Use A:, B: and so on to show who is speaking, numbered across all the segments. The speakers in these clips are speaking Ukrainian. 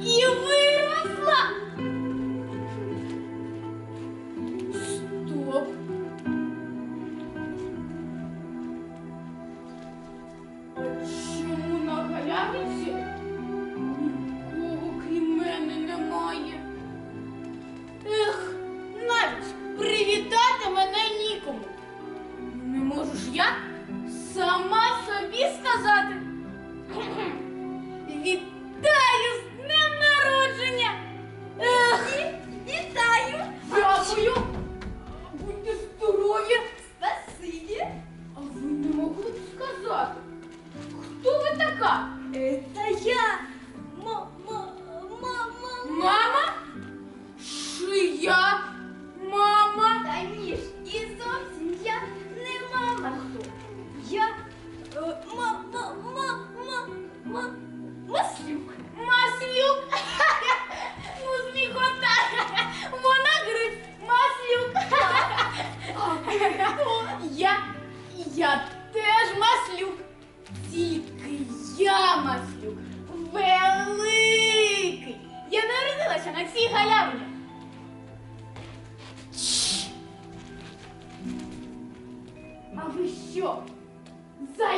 A: 因为
B: Это я. Ма, ма, мама.
A: Мама? Шия мама?
B: Та ні ж, і зовсім я не мама хто.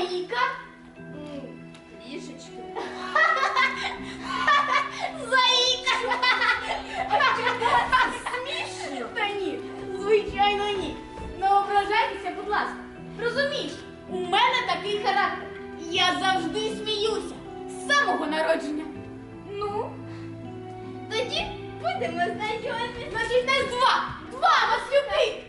A: Заїка?
B: Трішечки.
A: Заїка! Смішно? Та ні, звичайно ні. Не ображайтеся, будь ласка. Розумієш, у мене такий характер. Я завжди сміюся з самого народження. Ну,
B: Тоді будемо знайомі.
A: значить, нас два. Два маслюки.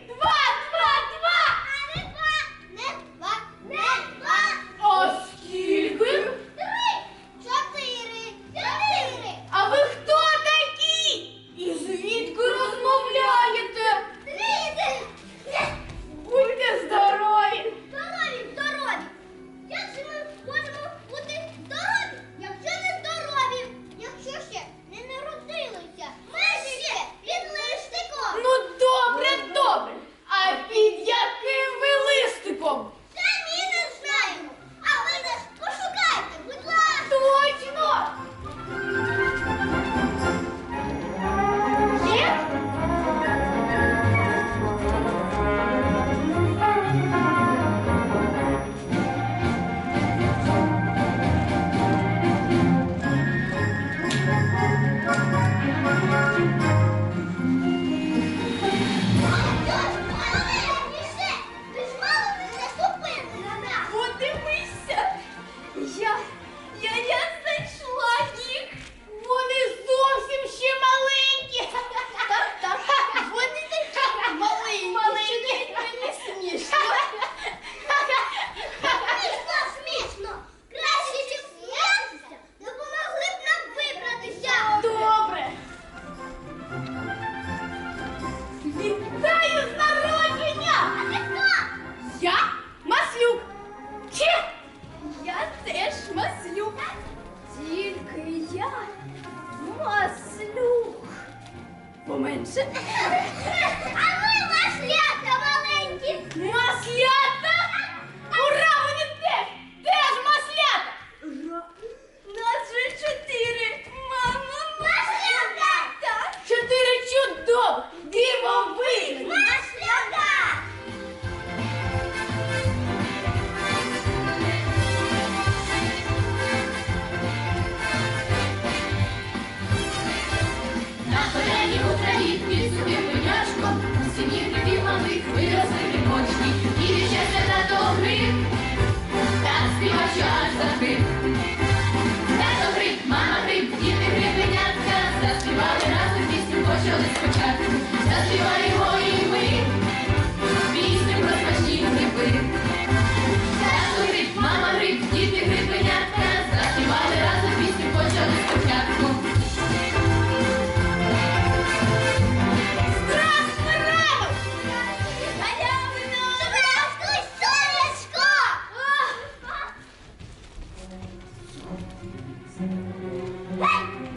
A: 是。Everybody